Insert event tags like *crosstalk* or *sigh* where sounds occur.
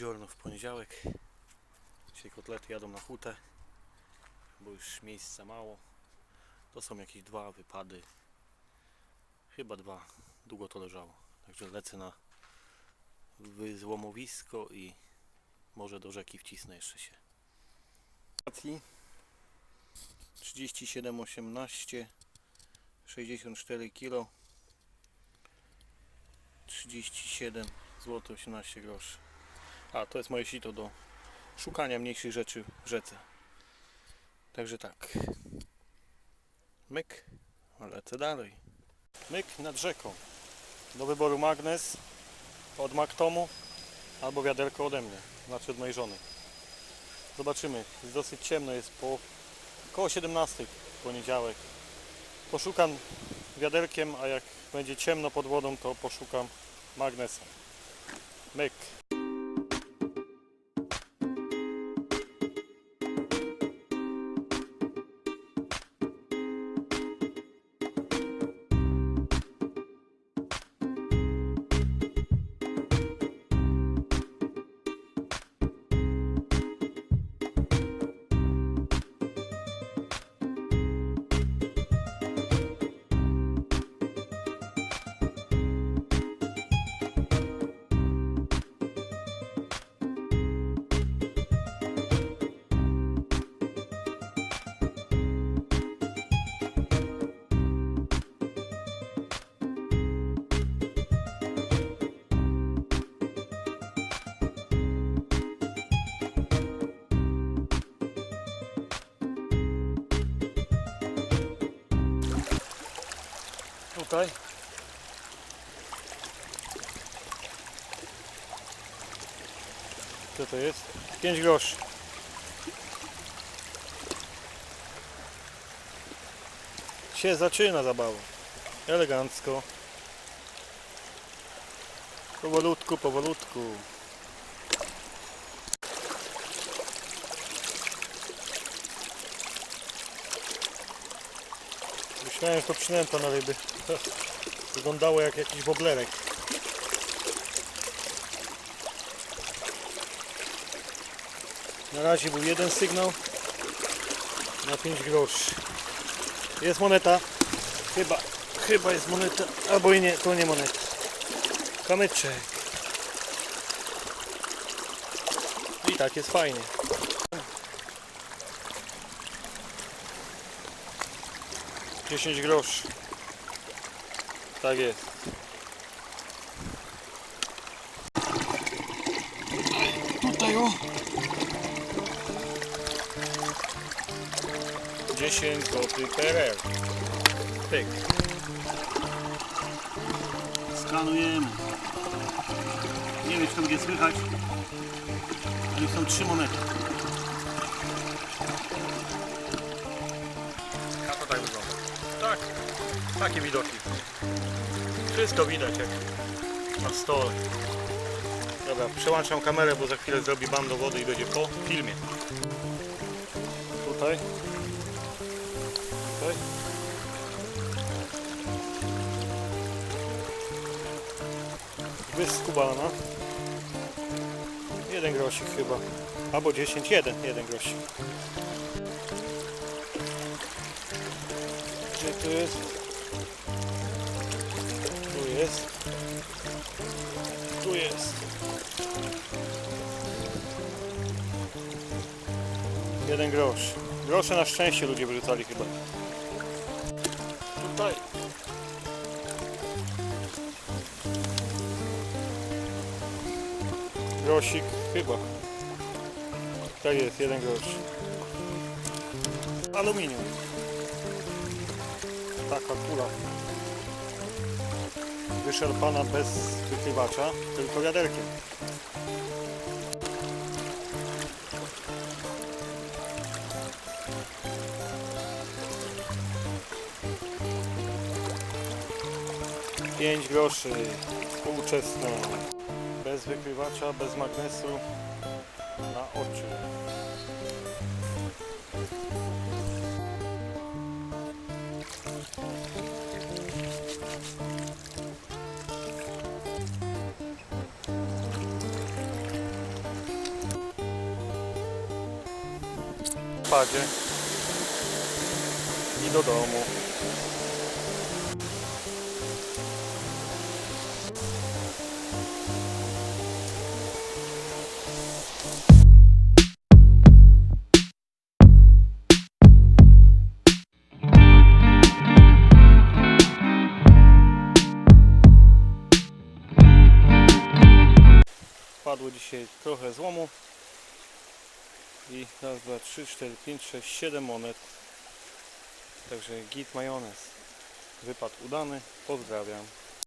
Dziorno w poniedziałek. Dzisiaj kotlety jadą na hutę, bo już miejsca mało. To są jakieś dwa wypady. Chyba dwa. Długo to leżało. Także lecę na wyzłomowisko i może do rzeki wcisnę jeszcze się. 37,18 64 kg 37 zł 18 groszy. A to jest moje sito do szukania mniejszych rzeczy w rzece. Także tak. Myk, lecę dalej. Myk nad rzeką. Do wyboru magnes od Maktomu albo wiaderko ode mnie, znaczy od mojej żony. Zobaczymy. Jest dosyć ciemno, jest po około 17 w poniedziałek. Poszukam wiaderkiem, a jak będzie ciemno pod wodą, to poszukam magnesem. Myk. Tutaj. Co to jest? 5 groszy. Się zaczyna zabawa. Elegancko. Powolutku, powolutku. Myślałem, że to przynęta na ryby. *laughs* Wyglądało jak jakiś woblerek. Na razie był jeden sygnał na 5 groszy. Jest moneta. Chyba, chyba jest moneta. Albo i nie, to nie moneta. Kamyczek. I tak jest fajnie. Dziesięć groszy. Tak jest. Tutaj o. 10 zł PRL. Pyk. Skanujemy. Nie wiem, czy to będzie słychać. Ale są trzy monety. Tak. Takie widoki. Wszystko widać jak na stole. Dobra, przełączam kamerę, bo za chwilę zrobi bam do wody i będzie po filmie. Tutaj. Tutaj. Wyskubana. Jeden grosik chyba. Albo 10, jeden, jeden grosik. Tu jest? Tu jest. Tu jest. Jeden grosz. Grosze na szczęście ludzie wyrzucali chyba. Tutaj. Grosik chyba. Tak jest, jeden grosz. Aluminium. Taka kula wyszarpana bez wykrywacza, tylko wiaderkiem. Pięć groszy, współczesna, bez wykrywacza, bez magnesu, na oczy. Wypadzie i do domu. Padło dzisiaj trochę złomu i raz, dwa, trzy, cztery, pięć, sześć, siedem monet. Także git majonez. Wypad udany. Pozdrawiam.